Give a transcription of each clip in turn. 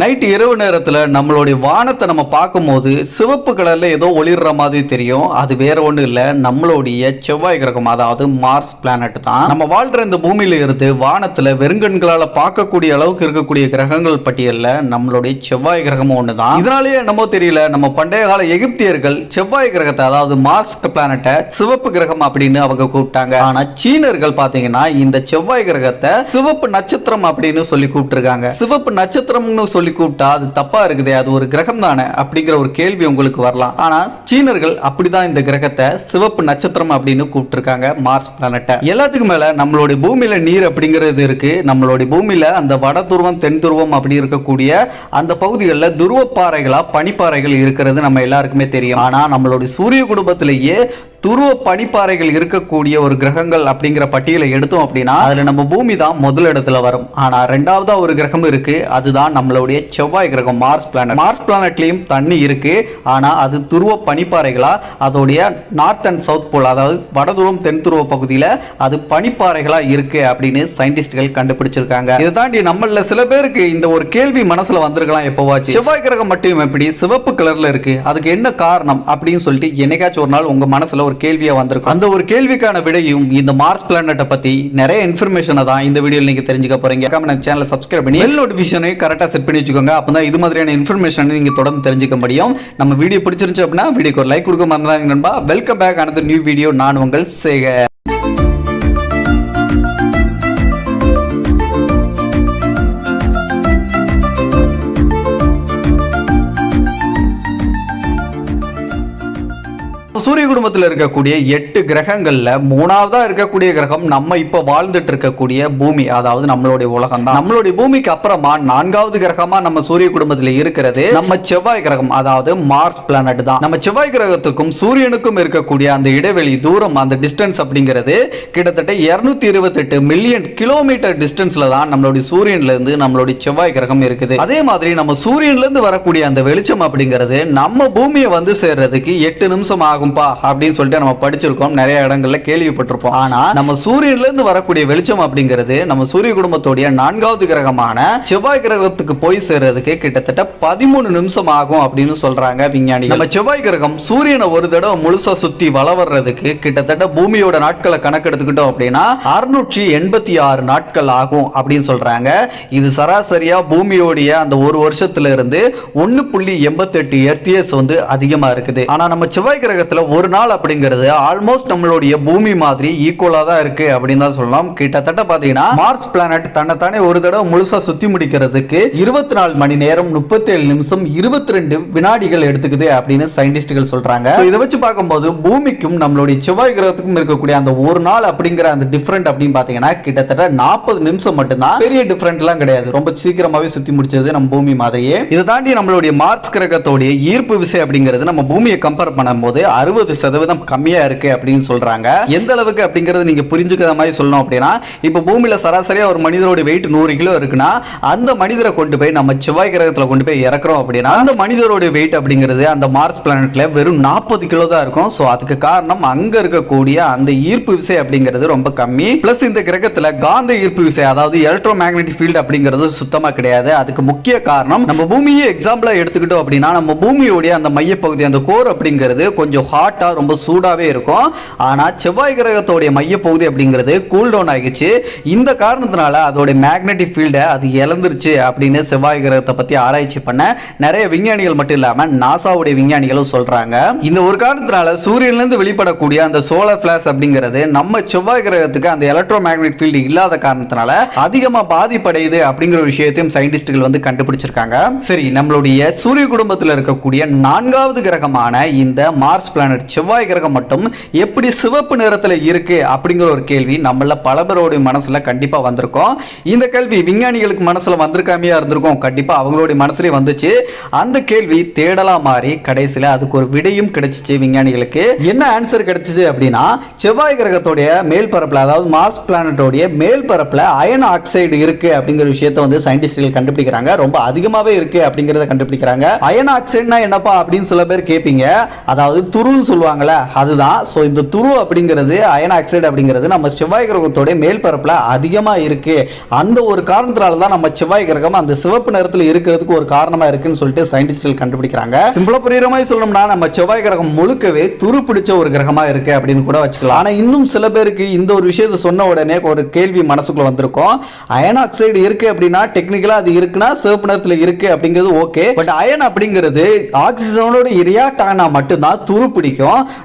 Night இரவு நேரத்தில் நம்மளுடைய வானத்தை நம்ம பார்க்கும்போது சிவப்பு கலரில் ஏதோ ஒளிர்ற மாதிரி தெரியும். அது வேற ஒன்றும் இல்லை. நம்மளுடைய செவ்வாய் கிரகம் அதாவது மார்ஸ் பிளானட் தான். நம்ம வாழ்ற இந்த பூமியில இருந்து வானத்தில் வெறுங்கண்களால் பார்க்கக்கூடிய அளவுக்கு இருக்கக்கூடிய கிரகங்கள் பட்டியலில் நம்மளுடைய செவ்வாய் கிரகமும் ஒன்று தான். இதனாலேயே என்னமோ தெரியல நம்ம பண்டைய கால எகிப்தியர்கள் செவ்வாய் கிரகத்தை அதாவது மார்ஸ் பிளானட்டை சிவப்பு கிரகம் அப்படின்னு அவங்க கூப்பிட்டாங்க. ஆனா சீனர்கள் பாத்தீங்கன்னா இந்த செவ்வாய் கிரகத்தை சிவப்பு நட்சத்திரம் அப்படின்னு சொல்லி கூப்பிட்டுருக்காங்க. சிவப்பு நட்சத்திரம்னு சொல்லி கூப்பிட்டா அது தப்பா இருக்குதே அது ஒரு கிரகம் தானே அப்படிங்கிற ஒரு கேள்வி உங்களுக்கு வரலாம். ஆனா சீனர்கள் அப்படிதான் இந்த கிரகத்தை சிவப்பு நட்சத்திரம் அப்படின்னு கூப்பிட்டுருக்காங்க மார்ஸ் பிளானட்டை எல்லாத்துக்கும் மேல நம்மளுடைய பூமியில நீர் அப்படிங்கிறது இருக்கு. நம்மளுடைய பூமியில அந்த வட துருவம் தென் துருவம் அப்படி இருக்கக்கூடிய அந்த பகுதிகளில் துருவப்பாறைகளா பனிப்பாறைகள் இருக்கிறது நம்ம எல்லாருக்குமே தெரியும். ஆனா நம்மளுடைய சூரிய குடும்பத்திலேயே துருவ பனிப்பாறைகள் இருக்கக்கூடிய ஒரு கிரகங்கள் அப்படிங்கிற பட்டியலை எடுத்தோம் அப்படின்னா அதில் நம்ம பூமி தான் முதல் இடத்துல வரும். ஆனால் ரெண்டாவதா ஒரு கிரகம் இருக்கு அதுதான் நம்மளுடைய செவ்வாய் கிரகம் மார்ஸ் பிளானட் மார்ஸ் பிளானட்லேயும் தண்ணி இருக்கு ஆனால் அது துருவ பனிப்பாறைகளா அதோடைய நார்த் அண்ட் சவுத் போல் அதாவது வடதுருவம் தென் துருவ பகுதியில் அது பனிப்பாறைகளாக இருக்கு அப்படின்னு சயின்டிஸ்ட்கள் கண்டுபிடிச்சிருக்காங்க. இதை தாண்டி நம்மள சில பேருக்கு இந்த ஒரு கேள்வி மனசுல வந்திருக்கலாம் எப்போவாச்சு. செவ்வாய் கிரகம் மட்டும் எப்படி சிவப்பு கலர்ல இருக்கு அதுக்கு என்ன காரணம் அப்படின்னு சொல்லிட்டு என்னைக்காச்சும் ஒரு நாள் உங்க மனசுல ஒரு கேள்வியாக வந்திருக்கும். அந்த ஒரு கேள்விக்கான விடையும் இந்த மார்ஸ் பிளானட்டை பற்றி நிறைய இன்ஃபர்மேஷனை தான் இந்த வீடியோவில் நீங்கள் தெரிஞ்சுக்க போகிறீங்க நம்ம சேனலை சப்ஸ்கிரைப் பண்ணி பெல் நோட்டிஃபிகேஷனை கரெக்டாக செட் பண்ணி வச்சுக்கோங்க. அப்பதான் இது மாதிரியான இன்ஃபர்மேஷன் நீங்கள் தொடர்ந்து தெரிஞ்சுக்க முடியும். நம்ம வீடியோ பிடிச்சிருந்துச்சு அப்படின்னா வீடியோக்கு ஒரு லைக் கொடுக்க மறந்துடாங்க நண்பா. வெல்கம் பேக் அனது நியூ வீடியோ நான் உங்கள் சேகர். சூரிய குடும்பத்தில் இருக்கக்கூடிய எட்டு கிரகங்கள்ல மூணாவதா இருக்கக்கூடிய கிரகம் நம்ம இப்ப வாழ்ந்துட்டு இருக்கக்கூடிய பூமி அதாவது நம்மளுடைய உலகம் தான். நம்மளுடைய பூமிக்கு அப்புறமா நான்காவது கிரகமா நம்ம சூரிய குடும்பத்தில் இருக்கிறது நம்ம செவ்வாய் கிரகம் அதாவது மார்ஸ் பிளானட் தான். நம்ம செவ்வாய் கிரகத்துக்கும் சூரியனுக்கும் இருக்கக்கூடிய அந்த இடைவெளி தூரம் அந்த டிஸ்டன்ஸ் அப்படிங்கிறது கிட்டத்தட்ட இருநூத்தி இருபத்தெட்டு மில்லியன் கிலோமீட்டர் டிஸ்டன்ஸ்ல தான் நம்மளுடைய சூரியன்ல இருந்து நம்மளுடைய செவ்வாய் கிரகம் இருக்குது. அதே மாதிரி நம்ம சூரியன்ல இருந்து வரக்கூடிய அந்த வெளிச்சம் அப்படிங்கிறது நம்ம பூமியை வந்து சேர்றதுக்கு எட்டு நிமிஷம் ஆகும் ஆகும்பா அப்படின்னு சொல்லிட்டு நம்ம படிச்சிருக்கோம். நிறைய இடங்கள்ல கேள்விப்பட்டிருப்போம். ஆனா நம்ம சூரியன்ல இருந்து வரக்கூடிய வெளிச்சம் அப்படிங்கிறது நம்ம சூரிய குடும்பத்துடைய நான்காவது கிரகமான செவ்வாய் கிரகத்துக்கு போய் சேர்றதுக்கு கிட்டத்தட்ட பதிமூணு நிமிஷம் ஆகும் அப்படின்னு சொல்றாங்க விஞ்ஞானி நம்ம செவ்வாய் கிரகம் சூரியனை ஒரு தடவை முழுசா சுத்தி வள வர்றதுக்கு கிட்டத்தட்ட பூமியோட நாட்களை கணக்கெடுத்துக்கிட்டோம் அப்படின்னா அறுநூற்றி எண்பத்தி ஆறு நாட்கள் ஆகும் அப்படின்னு சொல்றாங்க. இது சராசரியா பூமியோடைய அந்த ஒரு வருஷத்துல இருந்து ஒன்னு புள்ளி எண்பத்தி எட்டு எர்த்தியஸ் வந்து அதிகமா இருக்குது. ஆனா நம்ம செவ்வாய் கிரகத்துல ஒரு நாள் அப்படிங்கிறது ஆல்மோஸ்ட் நம்மளுடைய பூமி மாதிரி ஈக்குவலா தான் இருக்கு அப்படின்னு தான் சொல்லலாம். கிட்டத்தட்ட பாத்தீங்கன்னா மார்ஸ் பிளானட் தன்னைத்தானே ஒரு தடவை முழுசா சுத்தி முடிக்கிறதுக்கு இருபத்தி நாலு மணி நேரம் முப்பத்தி ஏழு நிமிஷம் இருபத்தி ரெண்டு வினாடிகள் எடுத்துக்குது அப்படின்னு சயின்டிஸ்டுகள் சொல்றாங்க. இதை வச்சு பார்க்கும்போது பூமிக்கும் நம்மளுடைய செவ்வாய் கிரகத்துக்கும் இருக்கக்கூடிய அந்த ஒரு நாள் அப்படிங்கிற அந்த டிஃபரெண்ட் அப்படின்னு பாத்தீங்கன்னா கிட்டத்தட்ட நாற்பது நிமிஷம் மட்டும்தான். பெரிய டிஃபரெண்ட் எல்லாம் கிடையாது. ரொம்ப சீக்கிரமாவே சுத்தி முடிச்சது நம்ம பூமி மாதிரியே. இதை தாண்டி நம்மளுடைய மார்ஸ் கிரகத்தோடைய ஈர்ப்பு விசை அப்படிங்கிறது நம்ம பூமியை கம்பேர் பண்ணும்போது அறுபது அறுபது சதவீதம் கம்மியா இருக்கு அப்படின்னு சொல்றாங்க. எந்த அளவுக்கு அப்படிங்கறது நீங்க புரிஞ்சுக்கிற மாதிரி சொல்லணும் அப்படின்னா இப்ப பூமியில சராசரியா ஒரு மனிதரோட வெயிட் நூறு கிலோ இருக்குன்னா அந்த மனிதரை கொண்டு போய் நம்ம செவ்வாய் கிரகத்துல கொண்டு போய் இறக்குறோம் அப்படின்னா அந்த மனிதரோட வெயிட் அப்படிங்கிறது அந்த மார்ஸ் பிளானட்ல வெறும் நாற்பது கிலோ தான் இருக்கும். ஸோ அதுக்கு காரணம் அங்க இருக்கக்கூடிய அந்த ஈர்ப்பு விசை அப்படிங்கிறது ரொம்ப கம்மி. பிளஸ் இந்த கிரகத்துல காந்த ஈர்ப்பு விசை அதாவது எலக்ட்ரோ மேக்னெட்டிக் ஃபீல்டு அப்படிங்கிறது சுத்தமா கிடையாது. அதுக்கு முக்கிய காரணம் நம்ம பூமியை எக்ஸாம்பிளா எடுத்துக்கிட்டோம் அப்படின்னா நம்ம பூமியோடைய அந்த மையப்பகுதி அந்த கோர் அப்படிங்கிறது கொஞ்சம் ஹாட்டாக ரொம்ப சூடாவே இருக்கும். ஆனால் செவ்வாய் கிரகத்தோடைய மையப்பகுதி அப்படிங்கிறது கூல் டவுன் ஆகிடுச்சு. இந்த காரணத்தினால அதோடைய மேக்னெட்டிக் ஃபீல்டை அது இழந்துருச்சு அப்படின்னு செவ்வாய் கிரகத்தை பத்தி ஆராய்ச்சி பண்ண நிறைய விஞ்ஞானிகள் மட்டும் இல்லாம நாசாவுடைய விஞ்ஞானிகளும் சொல்றாங்க. இந்த ஒரு காரணத்தினால சூரியன்ல இருந்து வெளிப்படக்கூடிய அந்த சோலார் பிளாஸ் அப்படிங்கிறது நம்ம செவ்வாய் கிரகத்துக்கு அந்த எலக்ட்ரோ மேக்னெட் ஃபீல்டு இல்லாத காரணத்தினால அதிகமா பாதிப்படையுது அப்படிங்கிற ஒரு விஷயத்தையும் சயின்டிஸ்டுகள் வந்து கண்டுபிடிச்சிருக்காங்க. சரி நம்மளுடைய சூரிய குடும்பத்தில் இருக்கக்கூடிய நான்காவது கிரகமான இந்த மார்ஸ் பிளானட் செவ்வாய் கிரகம் மட்டும் எப்படி சிவப்பு நிறத்துல இருக்கு அப்படிங்கிற ஒரு கேள்வி நம்மள பல பேரோட மனசுல கண்டிப்பா வந்திருக்கும். இந்த கேள்வி விஞ்ஞானிகளுக்கு மனசுல வந்திருக்காமையா இருந்திருக்கும். கண்டிப்பா அவங்களுடைய மனசுலயே வந்துச்சு. அந்த கேள்வி தேடலா மாறி கடைசியில அதுக்கு ஒரு விடையும் கிடைச்சிச்சு விஞ்ஞானிகளுக்கு. என்ன ஆன்சர் கிடைச்சிச்சு அப்படின்னா செவ்வாய் கிரகத்துடைய மேல் பரப்புல அதாவது மார்ஸ் பிளானட்டோடைய மேல் பரப்புல அயன் ஆக்சைடு இருக்கு அப்படிங்கிற விஷயத்தை வந்து சயின்டிஸ்ட்கள் கண்டுபிடிக்கிறாங்க. ரொம்ப அதிகமாவே இருக்கு அப்படிங்கிறத கண்டுபிடிக்கிறாங்க. அயன் ஆக்சைடுனா என்னப்பா அப்படின்னு சில பேர் கேட்பீங்க அதாவது துருள் துருன்னு சொல்லுவாங்கல்ல அதுதான். ஸோ இந்த துரு அப்படிங்கிறது அயன் ஆக்சைடு அப்படிங்கிறது நம்ம செவ்வாய் கிரகத்தோட மேல்பரப்பில் அதிகமாக அதிகமா இருக்கு. அந்த ஒரு காரணத்தினால தான் நம்ம செவ்வாய் கிரகம் அந்த சிவப்பு நிறத்தில் இருக்கிறதுக்கு ஒரு காரணமா இருக்குன்னு சொல்லிட்டு சயின்டிஸ்ட்கள் கண்டுபிடிக்கிறாங்க. சிம்பிளாக புரியுற மாதிரி சொல்லணும்னா நம்ம செவ்வாய் கிரகம் முழுக்கவே துரு பிடிச்ச ஒரு கிரகமா இருக்கு அப்படின்னு கூட வச்சுக்கலாம். ஆனால் இன்னும் சில பேருக்கு இந்த ஒரு விஷயத்தை சொன்ன உடனே ஒரு கேள்வி மனசுக்குள்ளே வந்திருக்கும். அயன் ஆக்சைடு இருக்கு அப்படின்னா டெக்னிக்கலாக அது இருக்குன்னா சிவப்பு நிறத்தில் இருக்கு அப்படிங்கிறது ஓகே பட் அயன் அப்படிங்கிறது ஆக்சிஜனோட ரியாக்ட் ஆனால் மட்டும்தான் துரு பிடிக்கும்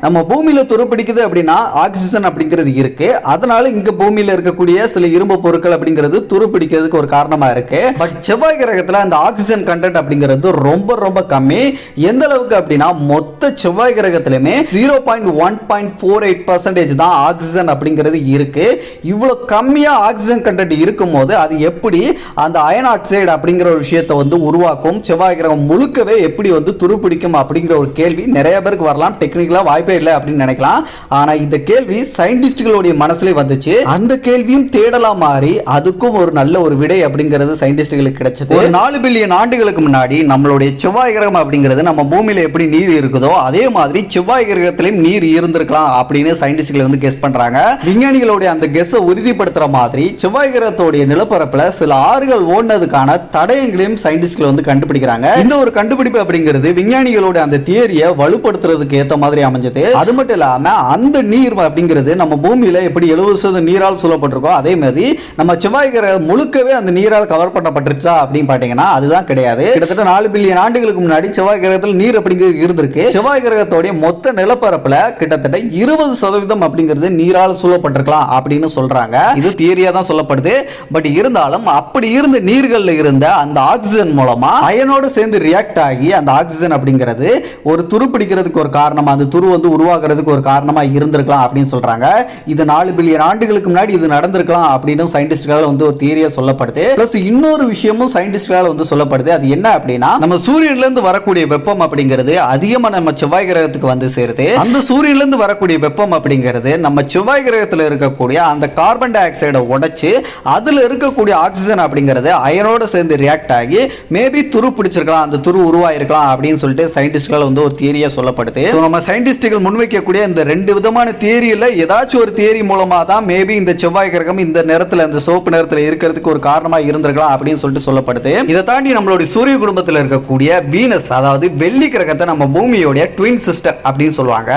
நம்ம பூமியில துருப்பிடிக்குது அப்படின்னா ஆக்சிஜன் அப்படிங்கிறது இருக்கு. அதனால இங்க பூமியில இருக்கக்கூடிய சில இரும்பு பொருட்கள் அப்படிங்கிறது துருப்பிடிக்கிறதுக்கு ஒரு காரணமா இருக்கு. பட் செவ்வாய் கிரகத்துல அந்த ஆக்சிஜன் கண்டென்ட் அப்படிங்கிறது ரொம்ப ரொம்ப கம்மி. எந்த அளவுக்கு அப்படின்னா மொத்த செவ்வாய் கிரகத்திலுமே zero point one point four eight percentage தான் ஆக்சிஜன் அப்படிங்கிறது இருக்கு. இவ்வளவு கம்மியா ஆக்சிஜன் கண்டென்ட் இருக்கும் போது அது எப்படி அந்த அயன் ஆக்சைடு அப்படிங்கிற ஒரு விஷயத்தை வந்து உருவாக்கும்? செவ்வாய் கிரகம் முழுக்கவே எப்படி வந்து துருப்பிடிக்கும் அப்படிங்கிற ஒரு கேள்வி நிறைய பேருக்கு வரலாம். டெக்னிக்கலா வாய்ப்பே இல்லை அப்படின்னு நினைக்கலாம். ஆனா இந்த கேள்வி சயின்டிஸ்டுகளுடைய மனசுல வந்துச்சு. அந்த கேள்வியும் தேடலா மாறி அதுக்கும் ஒரு நல்ல ஒரு விடை அப்படிங்கிறது சயின்டிஸ்டுகளுக்கு கிடைச்சது. ஒரு நாலு பில்லியன் ஆண்டுகளுக்கு முன்னாடி நம்மளுடைய செவ்வாய் கிரகம் அப்படிங்கிறது நம்ம பூமியில எப்படி நீர் இருக்குதோ அதே மாதிரி செவ்வாய் கிரகத்திலையும் நீர் இருந்திருக்கலாம் அப்படின்னு சயின்டிஸ்டுகள் வந்து கெஸ் பண்றாங்க. விஞ்ஞானிகளுடைய அந்த கெஸ்ஸை உறுதிப்படுத்துற மாதிரி செவ்வாய் கிரகத்தோடைய நிலப்பரப்புல சில ஆறுகள் ஓடினதுக்கான தடயங்களையும் சயின்டிஸ்ட்கள் வந்து கண்டுபிடிக்கிறாங்க. இந்த ஒரு கண்டுபிடிப்பு அப்படிங்கிறது விஞ்ஞானிகளோட அந்த தியரியை வலுப்படுத்துறதுக்கு ஏத்த மாதிரி அமைஞ்சது. அது மட்டும் இல்லாம அந்த நீர் அப்படிங்கிறது நம்ம பூமியில எப்படி எழுபது சதவீதம் நீரால் சூழப்பட்டிருக்கோ அதே மாதிரி நம்ம செவ்வாய் கிரகம் முழுக்கவே அந்த நீரால் கவர் பண்ணப்பட்டுருச்சா அப்படின்னு பாத்தீங்கன்னா அதுதான் கிடையாது. கிட்டத்தட்ட நாலு பில்லியன் ஆண்டுகளுக்கு முன்னாடி செவ்வாய் கிரகத்தில் நீர் அப்படிங்கிறது இருந்திருக்கு. செவ்வாய் கிரகத்தோடைய மொத்த நிலப்பரப்புல கிட்டத்தட்ட இருபது சதவீதம் அப்படிங்கிறது நீரால் சூழப்பட்டிருக்கலாம் அப்படின்னு சொல்றாங்க. இது தியரியா தான் சொல்லப்படுது. பட் இருந்தாலும் அப்படி இருந்த நீர்கள்ல இருந்த அந்த ஆக்சிஜன் மூலமா அயனோட சேர்ந்து ரியாக்ட் ஆகி அந்த ஆக்சிஜன் அப்படிங்கிறது ஒரு துருப்பிடிக்கிறதுக்கு ஒரு காரணமா அந்த துரு வந்து உருவாக்குறதுக்கு ஒரு காரணமா இருந்திருக்கலாம் அப்படின்னு சொல்றாங்க. இது நாலு பில்லியன் ஆண்டுகளுக்கு முன்னாடி இது நடந்திருக்கலாம் அப்படின்னு சயின்டிஸ்ட்களால் வந்து ஒரு தியரியா சொல்லப்படுது. ப்ளஸ் இன்னொரு விஷயமும் சயின்டிஸ்ட்களால் வந்து சொல்லப்படுது. அது என்ன அப்படின்னா நம்ம சூரியன்ல இருந்து வரக்கூடிய வெப்பம் அப்படிங்கிறது அதிகமா நம்ம செவ்வாய் கிரகத்துக்கு வந்து சேருது. அந்த சூரியன்ல இருந்து வரக்கூடிய வெப்பம் அப்படிங்கிறது நம்ம செவ்வாய் கிரகத்தில் இருக்கக்கூடிய அந்த கார்பன் டை ஆக்சைடை உடைச்சு அதுல இருக்கக்கூடிய ஆக்சிஜன் அப்படிங்கிறது அயனோட சேர்ந்து ரியாக்ட் ஆகி மேபி துரு பிடிச்சிருக்கலாம் அந்த துரு உருவாயிருக்கலாம் அப்படின்னு சொல்லிட்டு சயின்டிஸ்ட்களால் வந்து ஒரு தியரியா சொல்லப்படுது. நம்ம நம்ம சயின்டிஸ்டுகள் முன்வைக்கக்கூடிய இந்த ரெண்டு விதமான தியரியில் ஏதாச்சும் ஒரு தியரி மூலமாக தான் மேபி இந்த செவ்வாய் கிரகம் இந்த நேரத்தில் இந்த சிவப்பு நேரத்தில் இருக்கிறதுக்கு ஒரு காரணமாக இருந்திருக்கலாம் அப்படின்னு சொல்லிட்டு சொல்லப்படுது. இதை தாண்டி நம்மளுடைய சூரிய குடும்பத்தில் இருக்கக்கூடிய வீனஸ் அதாவது வெள்ளி கிரகத்தை நம்ம பூமியோடைய ட்வின் சிஸ்டர் அப்படின்னு சொல்லுவாங்க.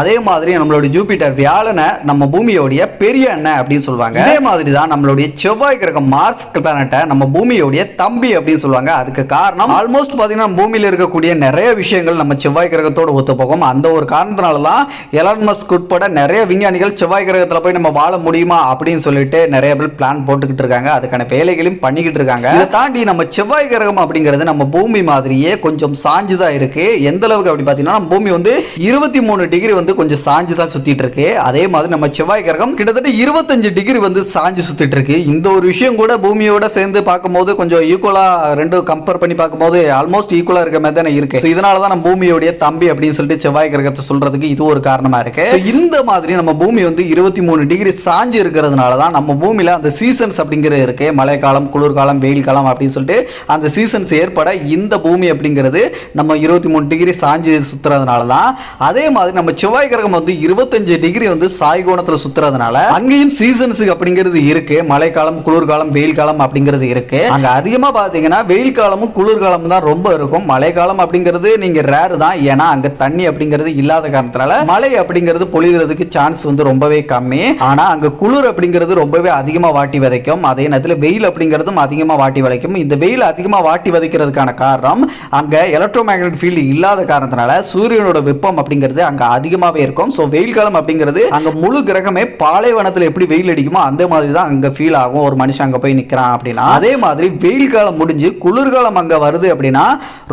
அதே மாதிரி நம்மளுடைய ஜூபிட்டர் வியாழனை நம்ம பூமியோடைய பெரிய அண்ணன் அப்படின்னு சொல்லுவாங்க. அதே மாதிரி தான் நம்மளுடைய செவ்வாய் கிரகம் மார்ஸ் பிளானட்டை நம்ம பூமியோடைய தம்பி அப்படின்னு சொல்லுவாங்க. அதுக்கு காரணம் ஆல்மோஸ்ட் பார்த்தீங்கன்னா பூமியில் இருக்கக்கூடிய நிறைய விஷயங்கள் நம்ம செவ்வாய் கிரகத்தோட ஒத்து போகும் அந்த அந்த ஒரு காரணத்தினால தான் எலான் மஸ்க் உட்பட நிறைய விஞ்ஞானிகள் செவ்வாய் கிரகத்தில் போய் நம்ம வாழ முடியுமா அப்படின்னு சொல்லிட்டு நிறைய பேர் பிளான் போட்டுக்கிட்டு இருக்காங்க. அதுக்கான வேலைகளையும் பண்ணிக்கிட்டு இருக்காங்க. இதை தாண்டி நம்ம செவ்வாய் கிரகம் அப்படிங்கிறது நம்ம பூமி மாதிரியே கொஞ்சம் சாஞ்சு தான் இருக்கு? எந்த அளவுக்கு அப்படி பார்த்தீங்கன்னா நம்ம பூமி வந்து இருபத்தி மூணு டிகிரி வந்து கொஞ்சம் சாஞ்சு தான் சுத்திட்டு இருக்கு. அதே மாதிரி நம்ம செவ்வாய் கிரகம் கிட்டத்தட்ட இருபத்தஞ்சு டிகிரி வந்து சாஞ்சு சுத்திட்டு இருக்கு. இந்த ஒரு விஷயம் கூட பூமியோட சேர்ந்து பார்க்கும்போது கொஞ்சம் ஈக்குவலா ரெண்டும் கம்பேர் பண்ணி பார்க்கும்போது ஆல்மோஸ்ட் ஈக்குவலா இருக்க மாதிரி தானே இருக்கு. இதனால தான் நம்ம பூமியோடைய தம்பி அப்படின்னு சொல்லிட்டு செவ்வாய் கிரகத்தை சொல்றதுக்கு இது ஒரு காரணமா இருக்கு. இந்த மாதிரி நம்ம பூமி வந்து இருபத்தி மூணு டிகிரி சாஞ்சு இருக்கிறதுனால தான் நம்ம பூமியில அந்த சீசன்ஸ் அப்படிங்கிறது இருக்கு. மழைக்காலம் குளிர்காலம் வெயில் காலம் அப்படின்னு சொல்லிட்டு அந்த சீசன்ஸ் ஏற்பட இந்த பூமி அப்படிங்கிறது நம்ம இருபத்தி மூணு டிகிரி சாஞ்சு சுத்துறதுனால தான். அதே மாதிரி நம்ம செவ்வாய் கிரகம் வந்து இருபத்தஞ்சு டிகிரி வந்து சாய் சுத்துறதுனால அங்கேயும் சீசன்ஸ் அப்படிங்கிறது இருக்கு. மழைக்காலம் குளிர்காலம் வெயில் காலம் அப்படிங்கிறது இருக்கு. அங்க அதிகமா பாத்தீங்கன்னா வெயில் காலமும் குளிர்காலமும் தான் ரொம்ப இருக்கும். மழைக்காலம் அப்படிங்கிறது நீங்க ரேர் தான். ஏன்னா அங்க தண்ணி அப்படிங்கிறது இல்லாத காரணத்தினால மழை அப்படிங்கிறது பொழிகிறதுக்கு சான்ஸ் வந்து ரொம்பவே கம்மி. ஆனா அங்க குளிர் அப்படிங்கிறது ரொம்பவே அதிகமா வாட்டி விதைக்கும். அதே நேரத்தில் வெயில் அப்படிங்கிறதும் அதிகமா வாட்டி விதைக்கும். இந்த வெயில் அதிகமா வாட்டி விதைக்கிறதுக்கான காரணம் அங்க எலக்ட்ரோ மேக்னெட் ஃபீல்டு இல்லாத காரணத்தினால சூரியனோட வெப்பம் அப்படிங்கிறது அங்க அதிகமாவே இருக்கும். ஸோ வெயில் காலம் அப்படிங்கிறது அங்க முழு கிரகமே பாலைவனத்தில் எப்படி வெயில் அடிக்குமோ அந்த மாதிரி தான் அங்க ஃபீல் ஆகும். ஒரு மனுஷன் அங்க போய் நிக்கிறான் அப்படின்னா. அதே மாதிரி வெயில் காலம் முடிஞ்சு குளிர்காலம் அங்க வருது அப்படின்னா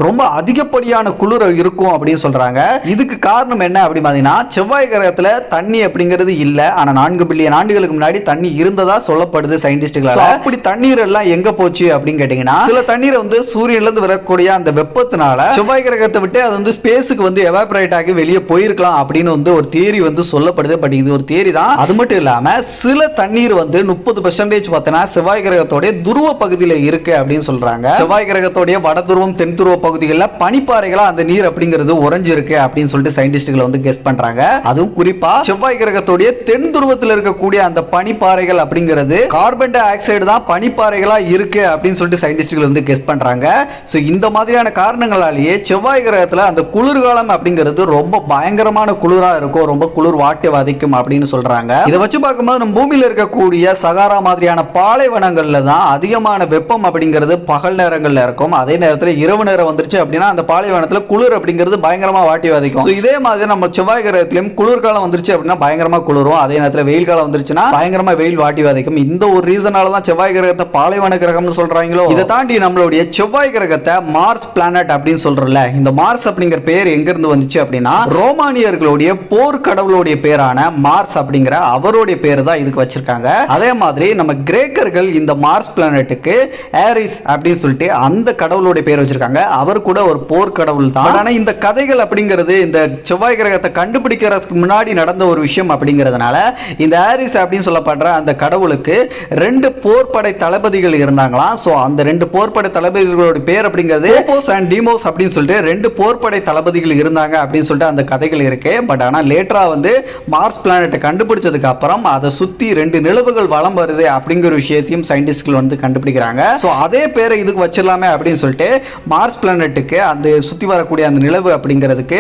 ரொம்ப அதிகப்படியான குளிர் இருக்கும் அப்படின்னு சொல்றாங்க. இதுக்கு காரணம் என்ன அப்படி பார்த்தீங்கன்னா செவ்வாய் கிரகத்துல தண்ணி அப்படிங்கிறது இல்ல. ஆனா நான்கு பில்லியன் ஆண்டுகளுக்கு முன்னாடி தண்ணி இருந்ததா சொல்லப்படுது சயின்டிஸ்டுகளால. அப்படி தண்ணீர் எல்லாம் எங்க போச்சு அப்படின்னு கேட்டீங்கன்னா சில தண்ணீரை வந்து சூரியன்ல இருந்து வரக்கூடிய அந்த வெப்பத்தினால செவ்வாய் கிரகத்தை விட்டு அது வந்து ஸ்பேஸுக்கு வந்து எவாபரேட் ஆகி வெளியே போயிருக்கலாம் அப்படின்னு வந்து ஒரு தியரி வந்து சொல்லப்படுது. பட் இது ஒரு தியரி தான். அது மட்டும் இல்லாம சில தண்ணீர் வந்து முப்பது பெர்சன்டேஜ் பார்த்தீங்கன்னா செவ்வாய் கிரகத்தோடைய துருவ பகுதியில் இருக்கு அப்படின்னு சொல்றாங்க. செவ்வாய் கிரகத்தோடைய வட துருவம் தென் துருவ பகுதிகளில் பனிப்பாறைகளா அந்த நீர் அப்படிங்கிறது உறைஞ்சு இருக்கு அப்படின்னு சொல்லிட்டு சொல்லிட்டு சயின்டிஸ்டுகள் வந்து கெஸ் பண்றாங்க. அதுவும் குறிப்பா செவ்வாய் கிரகத்துடைய தென் துருவத்தில் இருக்கக்கூடிய அந்த பனிப்பாறைகள் அப்படிங்கிறது கார்பன் டை ஆக்சைடு தான் பனிப்பாறைகளா இருக்கு அப்படின்னு சொல்லிட்டு சயின்டிஸ்டுகள் வந்து கெஸ் பண்றாங்க. ஸோ இந்த மாதிரியான காரணங்களாலேயே செவ்வாய் கிரகத்தில் அந்த குளிர்காலம் அப்படிங்கிறது ரொம்ப பயங்கரமான குளிரா இருக்கும் ரொம்ப குளிர் வாட்டி வதைக்கும் அப்படின்னு சொல்றாங்க. இதை வச்சு பார்க்கும்போது நம்ம பூமியில் இருக்கக்கூடிய சகாரா மாதிரியான பாலைவனங்கள்ல தான் அதிகமான வெப்பம் அப்படிங்கிறது பகல் நேரங்களில் இருக்கும். அதே நேரத்தில் இரவு நேரம் வந்துருச்சு அப்படின்னா அந்த பாலைவனத்தில் குளிர் அப்படிங்கிறது பயங்கரமா வாட்டி வதைக்கும் இதே மாதிரி நம்ம செவ்வாய் கிரகத்திலும் குளிர்காலம் வந்துருச்சு அப்படின்னா பயங்கரமா குளிரும். அதே நேரத்தில் வெயில் காலம் வந்துருச்சுன்னா பயங்கரமா வெயில் வாட்டி வாதிக்கும். இந்த ஒரு ரீசனால தான் செவ்வாய் கிரகத்தை பாலைவன கிரகம்னு சொல்றாங்களோ? இதை தாண்டி நம்மளுடைய செவ்வாய் கிரகத்தை மார்ஸ் பிளானட் அப்படின்னு சொல்கிறோம்ல இந்த மார்ஸ் அப்படிங்கிற பேர் எங்க இருந்து வந்துச்சு அப்படின்னா ரோமானியர்களுடைய போர் கடவுளுடைய பேரான மார்ஸ் அப்படிங்கிற அவருடைய பேர் தான் இதுக்கு வச்சிருக்காங்க. அதே மாதிரி நம்ம கிரேக்கர்கள் இந்த மார்ஸ் பிளானட்டுக்கு ஏரிஸ் அப்படின்னு சொல்லிட்டு அந்த கடவுளுடைய பேர் வச்சிருக்காங்க. அவர் கூட ஒரு போர் கடவுள் தான் ஆனா இந்த கதைகள் அப்படிங்கிறது இந்த செவ்வாய் கிரகத்தை கண்டுபிடிக்கிறதுக்கு முன்னாடி நடந்த ஒரு விஷயம் அப்படிங்கிறதுனால இந்த ஆரிஸ் அப்படின்னு சொல்லப்படுற அந்த கடவுளுக்கு ரெண்டு போர்படை தளபதிகள் இருந்தாங்களாம். ஸோ அந்த ரெண்டு போர்படை தளபதிகளோட பேர் அப்படிங்கிறது ஓபோஸ் அண்ட் டிமோஸ் அப்படின்னு சொல்லிட்டு ரெண்டு போர்படை தளபதிகள் இருந்தாங்க அப்படின்னு சொல்லிட்டு அந்த கதைகள் இருக்கு. பட் ஆனால் லேட்டரா வந்து மார்ஸ் பிளானட்டை கண்டுபிடிச்சதுக்கு அப்புறம் அதை சுத்தி ரெண்டு நிலவுகள் வலம் வருது அப்படிங்கிற விஷயத்தையும் சயின்டிஸ்ட்கள் வந்து கண்டுபிடிக்கிறாங்க. ஸோ அதே பேரை இதுக்கு வச்சிடலாமே அப்படின்னு சொல்லிட்டு மார்ஸ் பிளானட்டுக்கு அந்த சுத்தி வரக்கூடிய அந்த நிலவு அப்படிங்கிறதுக்கு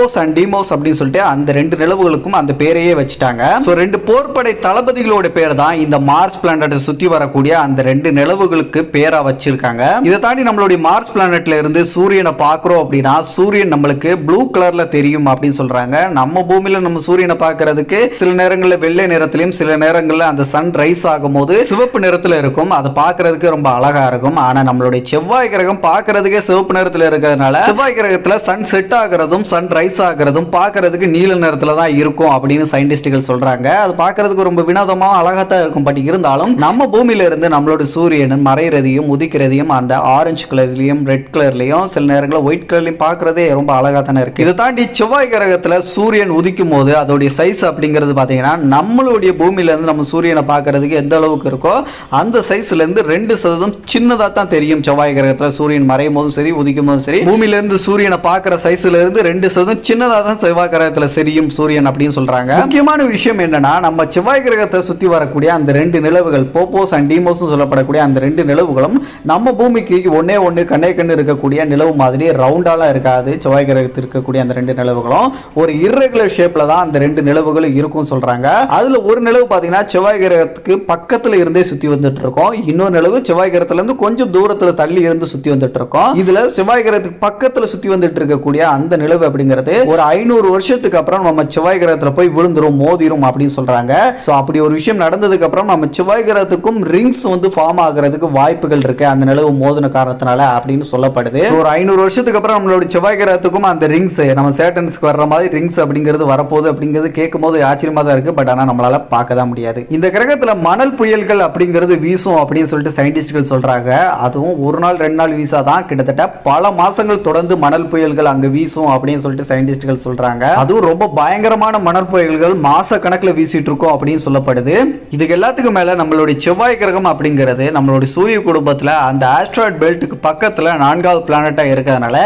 போப்போஸ் அண்ட் டிமோஸ் அப்படின்னு சொல்லிட்டு அந்த ரெண்டு நிலவுகளுக்கும் அந்த பேரையே வச்சுட்டாங்க. ஸோ ரெண்டு போர்படை தளபதிகளோட பேர் தான் இந்த மார்ஸ் பிளானட்டை சுத்தி வரக்கூடிய அந்த ரெண்டு நிலவுகளுக்கு பேரா வச்சிருக்காங்க. இதை தாண்டி நம்மளுடைய மார்ஸ் பிளானட்ல இருந்து சூரியனை பார்க்குறோம் அப்படின்னா சூரியன் நம்மளுக்கு ப்ளூ கலர்ல தெரியும் அப்படின்னு சொல்றாங்க. நம்ம பூமியில நம்ம சூரியனை பார்க்கறதுக்கு சில நேரங்களில் வெள்ளை நிறத்திலையும் சில நேரங்களில் அந்த சன் ரைஸ் ஆகும்போது சிவப்பு நிறத்துல இருக்கும். அதை பார்க்கறதுக்கு ரொம்ப அழகா இருக்கும். ஆனா நம்மளுடைய செவ்வாய் கிரகம் பார்க்கறதுக்கே சிவப்பு நிறத்தில் இருக்கிறதுனால செவ்வாய் கிரகத்தில் சன் செட் ஆகிறதும் சன் ரைஸ் ஆகிறதும் பார்க்கறதுக்கு நீல நிறத்துல தான் இருக்கும் அப்படின்னு சயின்டிஸ்டுகள் சொல்றாங்க. அது பார்க்கறதுக்கு ரொம்ப வினோதமாக அழகா தான் இருக்கும். பட் இருந்தாலும் நம்ம பூமியில இருந்து நம்மளோட சூரியன் மறைகிறதையும் உதிக்கிறதையும் அந்த ஆரஞ்சு கலர்லையும் ரெட் கலர்லையும் சில நேரங்களில் ஒயிட் கலர்லையும் பார்க்கறதே ரொம்ப அழகா தானே இருக்கு. இதை தாண்டி செவ்வாய் கிரகத்துல சூரியன் உதிக்கும் போது அதோடைய சைஸ் அப்படிங்கிறது பார்த்தீங்கன்னா நம்மளுடைய பூமியிலேருந்து நம்ம சூரியனை பார்க்கறதுக்கு எந்த அளவுக்கு இருக்கோ அந்த சைஸ்லேருந்து ரெண்டு சதவீதம் சின்னதாக தான் தெரியும். செவ்வாய் கிரகத்தில் சூரியன் மறையும் போதும் சரி உதிக்கும் போதும் சரி பூமியில இருந்து சூரியனை பார்க்குற சைஸ்லேருந்து ரெண்டு சதவீதம் சின்னதாக தான் செவ்வாய் கிரகத்தில் செரியும் சூரியன் அப்படின்னு சொல்றாங்க. முக்கியமான விஷயம் என்னன்னா நம்ம செவ்வாய் கிரகத்தை சுத்தி வரக்கூடிய அந்த ரெண்டு நிலவுகள் போப்போஸ் அண்ட் டீமோஸ் சொல்லப்படக்கூடிய அந்த ரெண்டு நிலவுகளும் நம்ம பூமிக்கு ஒன்னே ஒன்று கண்ணே கண்ணு இருக்கக்கூடிய நிலவு மாதிரி ரவுண்டாலாம் இருக்காது. செவ்வாய் கிரகத்தில் இருக்கக்கூடிய அந்த ரெண்டு நிலவுகளும் ஒரு irregular ஷேப்ல தான் அந்த ரெண்டு நிலவுகளும் இருக்கும் சொல்றாங்க. அதுல ஒரு நிலவு பார்த்தீங்கன்னா செவ்வாய் கிரகத்துக்கு பக்கத்துல இருந்தே சுத்தி வந்துட்டு இருக்கோம். இன்னொரு நிலவு செவ்வாய் கிரகத்துல இருந்து கொஞ்சம் தூரத்துல தள்ளி இருந்து சுத்தி வந்துட்டு இருக்கோம். இதுல செவ்வாய் கிரகத்துக்கு பக்கத்துல சுத்தி வந்துட்டு இருக்கக்கூடிய அந்த நிலவு அப்படிங்கிறது ஒரு ஐநூறு வருஷத்துக்கு அப்புறம் நம்ம செவ்வாய் கிரகத்தில் போய் விழுந்துரும் மோதிரும் அப்படின்னு சொல்றாங்க. ஸோ அப்படி ஒரு விஷயம் நடந்ததுக்கு அப்புறம் நம்ம செவ்வாய் கிரகத்துக்கும் ரிங்ஸ் வந்து ஃபார்ம் ஆகுறதுக்கு வாய்ப்புகள் இருக்கு. அந்த நிலவு மோதின காரணத்தினால அப்படின்னு சொல்லப்படுது. ஒரு ஐநூறு வருஷத்துக்கு அப்புறம் நம்மளோட செவ்வாய் கிரகத்துக்கும் அந்த ரிங்ஸ் நம்ம சேட்டன்ஸ்க்கு வர்ற மாதிரி ரிங்ஸ் அப்படிங்கிறது வரப்போகுது அப்படிங்கிறது கேட்கும் போது ஆச்சரியமா தான் இருக்கு. பட் ஆனால் நம்மளால பார்க்க தான் முடியாது. இந்த கிரகத்தில் மணல் புயல்கள் அப்படிங்கிறது வீசும் அப்படின்னு சொல்லிட்டு சயின்டிஸ்ட்கள் சொல்றாங்க. அதுவும் ஒரு நாள் ரெண்டு நாள் வீசா தான் கிட்டத்தட்ட பல மாசங்கள் தொடர்ந்து மணல் புயல்கள் அங்கே வீசும் அப்படின்னு சொல்லிட்டு சயின்டிஸ்ட்கள் சொல்றாங்க. அதுவும் ரொம்ப பயங்கரமான மணல் புயல்கள் மாச கணக்கில் வீசிட்டு இருக்கோம் அப்படின்னு சொல்லப்படுது. இதுக்கு எல்லாத்துக்கும் மேல நம்மளுடைய செவ்வாய் கிரகம் அப்படிங்கிறது நம்மளுடைய சூரிய குடும்பத்தில் அந்த ஆஸ்ட்ராய்ட் பெல்ட்டுக்கு பக்கத்தில் நான்காவது பிளானட்டா இருக்கிறதுனால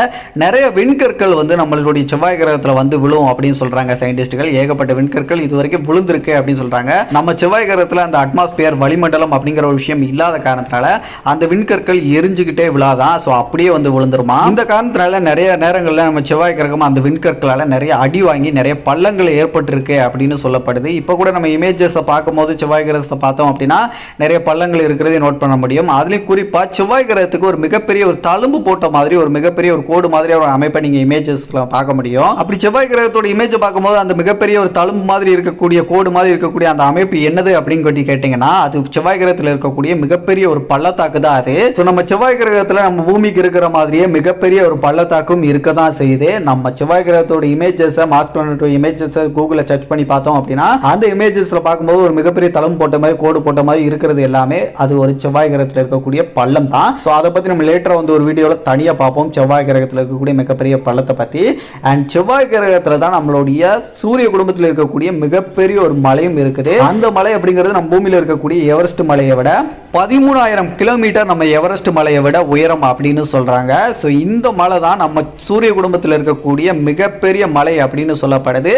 நிறைய விண்கற்கள் வந்து நம்மளுடைய செவ்வாய் கிரகத்தில் வந்து விழும் அப்படின்னு சொல்றாங்க சயின்டிஸ்டுகள் ஏகப்பட்ட விண்கற்கள் இது வரைக்கும் விழுந்திருக்கு அப்படின்னு சொல்றாங்க. நம்ம செவ்வாய் கிரகத்தில் அந்த அட்மாஸ்பியர் வளிமண்டலம் அப்படிங்கிற ஒரு விஷயம் இல்லாத காரணத்தினால அந்த விண்கற்கள் எரிஞ்சுக்கிட்டே விழாதான். ஸோ அப்படியே வந்து விழுந்துருமா? இந்த காரணத்தினால நிறைய நேரங்களில் நம்ம செவ்வாய் கிரகம் அந்த விண்கற்களால நிறைய அடி வாங்கி நிறைய பள்ளங்கள் ஏற்பட்டிருக்கு அப்படின்னு சொல்லப்படுது. இப்போ கூட நம்ம இமேஜஸை பார்க்கும்போது செவ்வாய் கிரகத்தை பார்த்தோம் அப்படின்னா நிறைய பள்ளங்கள் இருக்கிறதே நோட் பண்ண முடியும். அதுலேயும் குறிப்பாக செவ்வாய் கிரகத்துக்கு ஒரு மிகப்பெரிய ஒரு தழும்பு போட்ட மாதிரி ஒரு மிகப்பெரிய ஒரு கோடு மாதிரி ஒரு அமைப்பை நீங்கள் இமேஜஸில் பார்க்க முடியும். அப்படி செவ்வாய் கிரகத்தோட இமேஜை பார்க்கும்போது அந்த மிகப்பெரிய ஒரு தழும்பு மாதிரி இருக்கக்கூடிய கோடு மாதிரி இருக்கக்கூடிய அந்த அமைப்பு என்னது அப்படின்னு சொல்லி கேட்டிங்கன்னா அது செவ்வாய் கிரகத்தில் இருக்கக்கூடிய மிகப்பெரிய ஒரு பள்ளத்தாக்கு தான் அது. ஸோ நம்ம செவ்வாய் கிரகத்தில் நம்ம பூமிக்கு இருக்கிற மாதிரியே மிகப்பெரிய ஒரு பள்ளத்தாக்கும் இருக்க தான் செய்யுது. நம்ம செவ்வாய் கிரகத்தோட இமேஜஸை மார்க் பிளானட்டோட இமேஜஸை கூகுளில் சர்ச் பண்ணி பார்த்தோம் அப்படின்னா அந்த இமேஜஸில் பார்க்கும்போது ஒரு மிகப்பெரிய தளம் போட்ட மாதிரி கோடு போட்ட மாதிரி இருக்கிறது எல்லாமே அது ஒரு செவ்வாய் கிரகத்தில் இருக்கக்கூடிய பள்ளம் தான். ஸோ அதை பற்றி நம்ம லேட்டராக வந்து ஒரு வீடியோவில் தனியாக பார்ப்போம். செவ்வாய் கிரகத்தில் இருக்கக்கூடிய மிகப்பெரிய பள்ளத்தை பற்றி அண்ட் செவ்வாய் கிரகத்தில் தான் நம்மளுடைய சூரிய குடும்பத்தில் இருக்கக்கூடிய மிகப்பெரிய ஒரு மலையும் இருக்குது. அந்த மலை அப்படிங்கிறது நம்ம பூமியில் இருக்கக்கூடிய எவரெஸ்ட் மலையை விட பதிமூணாயிரம் கிலோமீட்டர் நம்ம எவரெஸ்ட் மலையை விட உயரம் அப்படின்னு சொல்றாங்க. ஸோ இந்த மலை தான் நம்ம சூரிய குடும்பத்தில் இருக்கக்கூடிய மிகப்பெரிய மலை அப்படின்னு சொல்லப்படுது.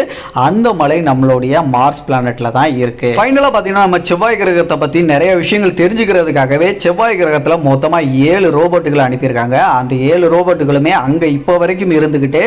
அந்த மலை நம்மளுடைய மார்ஸ் பிளானட்ல தான் இருக்கு. ஃபைனலாக பார்த்தீங்கன்னா நம்ம செவ்வாய் கிரகத்தை பற்றி நிறைய விஷயங்கள் தெரிஞ்சுக்கிறதுக்காகவே செவ்வாய் கிரகத்தில் மொத்தமாக ஏழு ரோபோட்டுகளை அனுப்பியிருக்காங்க. அந்த ஏழு ரோபோட்டுகளுமே அங்கே இப்போ வரைக்கும் இருந்துக்கிட்டு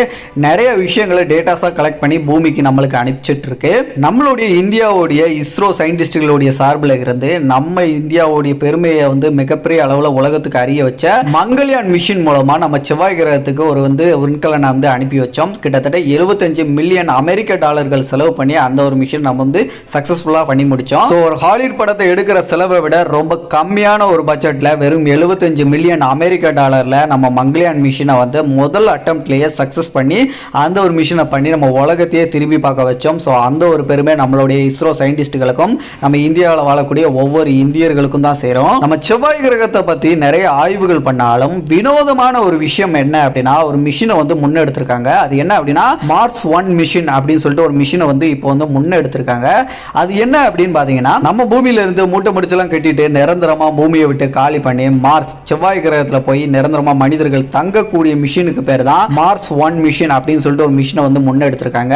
நிறைய விஷயங்களை டேட்டாஸாக கலெக்ட் பண்ணி பூமிக்கு நம்மளுக்கு அனுப்பிச்சிட்டு இருக்கு நம்மளுடைய இந்தியாவுடைய இஸ்ரோ சயின்டிஸ்டுகளுடைய சார்பில் இருந்து நம்ம இந்தியாவுடைய பெருமையை வந்து மிகப்பெரிய அளவில் உலகத்துக்கு அறிய வச்ச மங்கள்யான் மிஷின் மூலமாக நம்ம செவ்வாய் கிரகத்துக்கு ஒரு வந்து விண்கலனை வந்து அனுப்பி வச்சோம். கிட்டத்தட்ட 75 மில்லியன் அமெரிக்க டாலர்கள் செலவு பண்ணி அந்த ஒரு மிஷின் நம்ம வந்து சக்ஸஸ்ஃபுல்லாக பண்ணி முடித்தோம் ஸோ ஒரு ஹாலிவுட் படத்தை எடுக்கிற செலவை விட ரொம்ப கம்மியான ஒரு பட்ஜெட்டில் வெறும் 75 மில்லியன் அமெரிக்க டாலரில் நம்ம மங்கள்யான் மிஷினை வந்து முதல் அட்டம்ப்ட்லேயே சக்ஸஸ் பண்ணி அந்த ஒரு மிஷினை பண்ணி நம்ம உலகத்தையே திரும்பி பார்க்க வச்சோம். ஸோ அந்த ஒரு பெருமை நம்மளுடைய இஸ்ரோ சயின்டிஸ்ட்டுகளுக்கும் நம்ம இந்தியாவில் வாழக்கூடிய ஒவ்வொரு இந்தியர்களுக்கும் தான் சேரும். நம்ம செவ்வாய் கிரகத்தை பற்றி நிறைய ஆய்வுகள் பண்ணாலும் வினோதமான ஒரு விஷயம் என்ன அப்படின்னா ஒரு மிஷினை வந்து முன்னெடுத்திருக்காங்க. அது என்ன அப்படின்னா மார்ஸ் ஒன் மிஷின் அப்படின்னு சொல்லிட்டு ஒரு மிஷினை வந்து இப்போ வந்து முன்னெடுத்திருக்காங்க அது என்ன அப்படின்னு பார்த்தீங்கன்னா நம்ம பூமியில இருந்து மூட்டை முடிச்செல்லாம் கட்டிட்டு நிரந்தரமா பூமியை விட்டு காலி பண்ணி மார்ஸ் செவ்வாய் கிரகத்தில் போய் நிரந்தரமா மனிதர்கள் தங்கக்கூடிய மிஷினுக்கு பேர் தான் மார்ஸ் ஒன் மிஷின் அப்படின்னு சொல்லிட்டு ஒரு மிஷினை வந்து முன்னெடுத்திருக்காங்க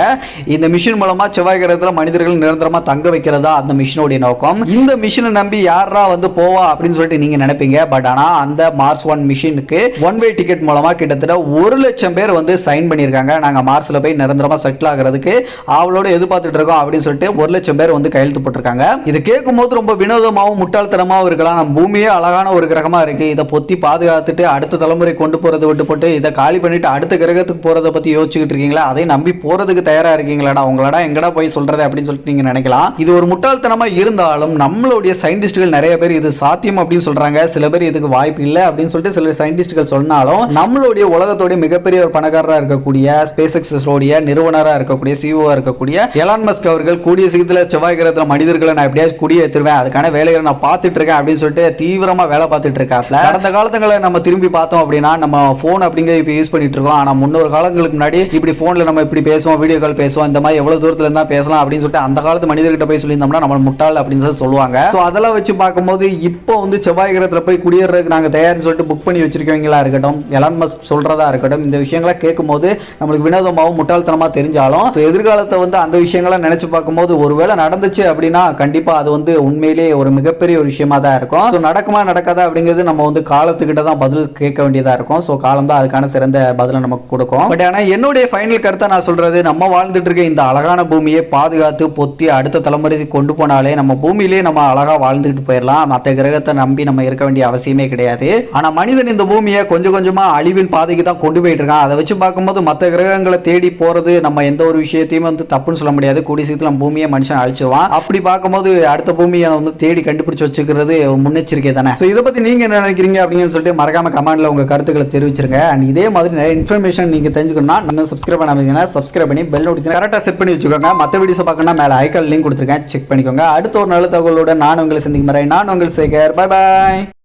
இந்த மிஷின் மூலமா செவ்வாய் கிரகத்தில் மனிதர்கள் நிரந்தரமா தங்க வைக்கிறதா அந்த மிஷினுடைய நோக்கம். இந்த மிஷினை நம்பி யாரா வந்து போவா அப்படின்னு சொல்லிட்டு நீங்க நினைப்பீங்க. பட் ஆனா அந்த மார்ஸ் ஒன் மிஷினுக்கு ஒன் வே டிக்கெட் மூலமா கிட்டத்தட்ட ஒரு லட்சம் பேர் வந்து சைன் பண்ணியிருக்காங்க. நாங்கள் மார்ஸில் போய் நிரந்தரமாக செட்டில் ஆகிறதுக்கு அவளோட எதிர்பார்த்துட்டு இருக்கோம் அப்படின்னு சொல்லிட்டு ஒரு லட்சம் பேர் வந்து கையெழுத்து போட்டிருக்காங்க. இது கேட்கும் போது ரொம்ப வினோதமாகவும் முட்டாள்தனமாகவும் இருக்கலாம். நம்ம பூமியே அழகான ஒரு கிரகமாக இருக்குது இதை பொத்தி பாதுகாத்துட்டு அடுத்த தலைமுறை கொண்டு போகிறது விட்டு போட்டு இதை காலி பண்ணிட்டு அடுத்த கிரகத்துக்கு போகிறத பற்றி யோசிச்சுக்கிட்டு இருக்கீங்களா? அதை நம்பி போகிறதுக்கு தயாராக இருக்கீங்களாடா? உங்களடா எங்கடா போய் சொல்கிறது அப்படின்னு சொல்லிட்டு நீங்கள் நினைக்கலாம். இது ஒரு முட்டாள்தனமாக இருந்தாலும் நம்மளுடைய சயின்டிஸ்டுகள் நிறைய பேர் இது சாத்தியம் அப்படின்னு சொல்கிறாங்க சில பேர் இதுக்கு வாய்ப்பு இல்லை அப்படின்னு சொல்லிட்டு சில சயின்டிஸ்டுகள் சொன்னாலும் நம்மளுடைய உலகத்தோடைய மிகப்பெரிய ஒரு பணக்காரராக இருக்கக்கூடிய ஸ்பேஸ் எக்ஸோடைய நிறுவனராக இருக்கக்கூடிய சிஓவாக இருக்கக்கூடிய எலான் மஸ்க் அவர்கள் கூடிய சீக்கிரத்தில் செவ்வாய் கிரகத்தில் மனிதர்களை நான் எப்படியாவது குடியேற்றுவேன் அதுக்கான வேலைகளை நான் பார்த்துட்டு இருக்கேன் அப்படின்னு சொல்லிட்டு தீவிரமாக வேலை பார்த்துட்டு இருக்காப்ல கடந்த காலத்துங்களை நம்ம திரும்பி பார்த்தோம் அப்படின்னா நம்ம ஃபோன் அப்படிங்கிற இப்போ யூஸ் பண்ணிட்டு இருக்கோம் ஆனால் முன்னொரு காலங்களுக்கு முன்னாடி இப்படி ஃபோனில் நம்ம இப்படி பேசுவோம் வீடியோ கால் பேசுவோம் இந்த மாதிரி எவ்வளோ தூரத்தில் இருந்தால் பேசலாம் அப்படின்னு சொல்லிட்டு அந்த காலத்து மனிதர்கிட்ட போய் சொல்லியிருந்தோம்னா நம்ம முட்டாள் அப்படின்னு சொல்லி சொல்லுவாங்க. ஸோ அதெல்லாம் வச்சு பார்க்கும்போது இப்போ வந்து செவ்வாய் கிரகத்தில் போய் குடியேறதுக்கு நாங்கள் தயார்னு சொல்லிட்டு புக் பண்ணி வச்சிருக்கவங்களா இருக்கட்டும் எலான் மஸ்க் சொல்கிறதா இருக்கட்டும் இந்த விஷயங்களை கேட்கும்போது நம்மளுக்கு வினோதமாகவும் முட்டாள்தனமாக தெரிஞ்சாலும் ஸோ எதிர்காலத்தை வந்து அந்த விஷயங்களை நினச்சி பார்க்கும்போது ஒருவேளை நடந்துச்சு அப்படின்னா கண்டிப்பாக அது வந்து உண்மையிலேயே ஒரு மிகப்பெரிய ஒரு விஷயமா தான் இருக்கும். ஸோ நடக்குமா நடக்காதா அப்படிங்கிறது நம்ம வந்து காலத்துக்கிட்ட தான் பதில் கேட்க வேண்டியதாக இருக்கும். ஸோ காலம் தான் அதுக்கான சிறந்த பதிலை நமக்கு கொடுக்கும். பட் ஆனால் என்னுடைய ஃபைனல் கருத்தை நான் சொல்கிறது நம்ம வாழ்ந்துட்டு இருக்க இந்த அழகான பூமியை பாதுகாத்து பொத்தி அடுத்த தலைமுறைக்கு கொண்டு போனாலே நம்ம பூமியிலே நம்ம அழகாக வாழ்ந்துக்கிட்டு போயிடலாம். மற்ற கிரகத்தை நம்பி நம்ம இருக்க வேண்டிய அவசியமே கிடையாது. ஆனால் மனிதன் இந்த பூமியை கொஞ்சம் கொஞ்சமாக அழிவின் பாதைக்கு தான் கொண்டு போயிட்டு இருக்கான். அதை வச்சு பார்க்கும்போது மற்ற கிரகங்களை தேடி போறது நம்ம எந்த ஒரு விஷயத்தையும் வந்து தப்புன்னு சொல்ல முடியாது. கூடிய சீக்கிரம் நம்ம பூமியை மனுஷன் அழிச்சிருவான். அப்படி பார்க்கும்போது அடுத்த பூமியை வந்து தேடி கண்டுபிடிச்சு வச்சுக்கிறது ஒரு முன்னெச்சரிக்கை தானே? ஸோ இதை பத்தி நீங்க என்ன நினைக்கிறீங்க அப்படின்னு சொல்லிட்டு மறக்காம கமெண்ட்ல உங்க கருத்துக்களை தெரிவிச்சிருங்க. அண்ட் இதே மாதிரி நிறைய இன்ஃபர்மேஷன் நீங்க தெரிஞ்சுக்கணும்னா நம்ம சப்ஸ்கிரைப் பண்ணாமீங்கன்னா சப்ஸ்கிரைப் பண்ணி பெல் நோட்டிஃபிகேஷன் கரெக்டாக செட் பண்ணி வச்சுக்கோங்க. மற்ற வீடியோஸ் பார்க்கணும்னா மேலே ஐக்கால் லிங்க் கொடுத்துருக்கேன். செக் பண்ணிக்கோங்க. அடுத்த ஒரு நல்ல தகவலோட நான் உங்களை சந்திக்கும் முறை நான் உங்கள் சேகர். Bye bye